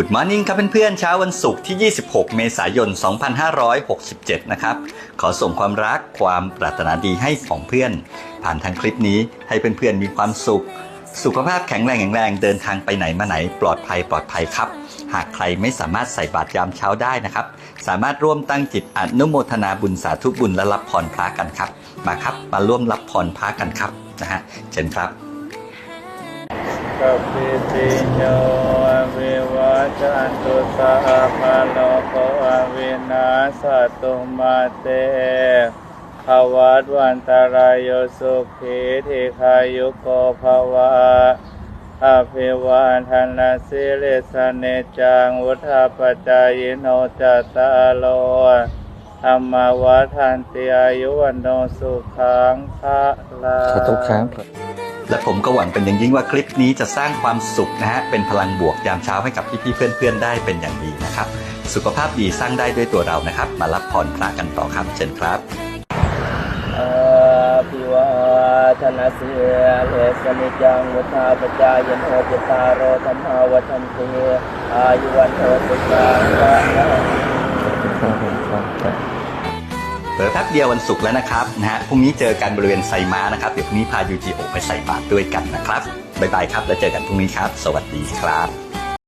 Good Morning ครับเพื่อนๆเช้าวันศุกร์ที่ 26 เมษายน 2567 นะครับ ขอส่งความรักความปรารถนาดีให้ของเพื่อน ผ่านทางคลิปนี้ให้เพื่อนๆมีความสุข สุขภาพแข็งแรงแข็งแรงเดินทางไปไหนมาไหนปลอดภัยปลอดภัยครับ หากใครไม่สามารถใส่บาตรยามเช้าได้นะครับ สามารถร่วมตั้งจิตอนุโมทนาบุญสาธุบุญและรับพรพระกันครับ มาครับมาร่วมรับพรพระกันครับนะฮะเชิญครับ กปิติโยวิวัจจันตุสาภโลโกอวินาสตุมาเตภวัตวันตรายโยสุขีทิขายุโกภวะอภิวาทนาสิริสเนจังวุธาปจายโนจตาโลธรรมวัฏันติอายุวันโนสุขังพระลาขอทุกครั้ง และผมก็หวังเป็นอย่างยิ่งว่าคลิปนี้จะสร้างความสุขนะฮะ เป็นพลังบวกยามเช้าให้กับพี่ๆเพื่อนๆได้เป็นอย่างดีนะครับ สุขภาพดีสร้างได้ด้วยตัวเรานะครับ มารับพรพระกันต่อครับเชิญครับภิวาทนาเสียเลสนิจังวุธาปจายโนจตาโรธรรมาวันติอายุวันโทสุขังวะนะ เผลอแป๊บเดียววันศุกร์แล้วนะครับนะฮะพรุ่งนี้เจอกันบริเวณไซม้านะครับเดี๋ยวพรุ่งนี้พายูจีโอไปใส่บาตรด้วยกันนะครับบ๊ายบายครับแล้วเจอกันพรุ่งนี้ครับ สวัสดีครับ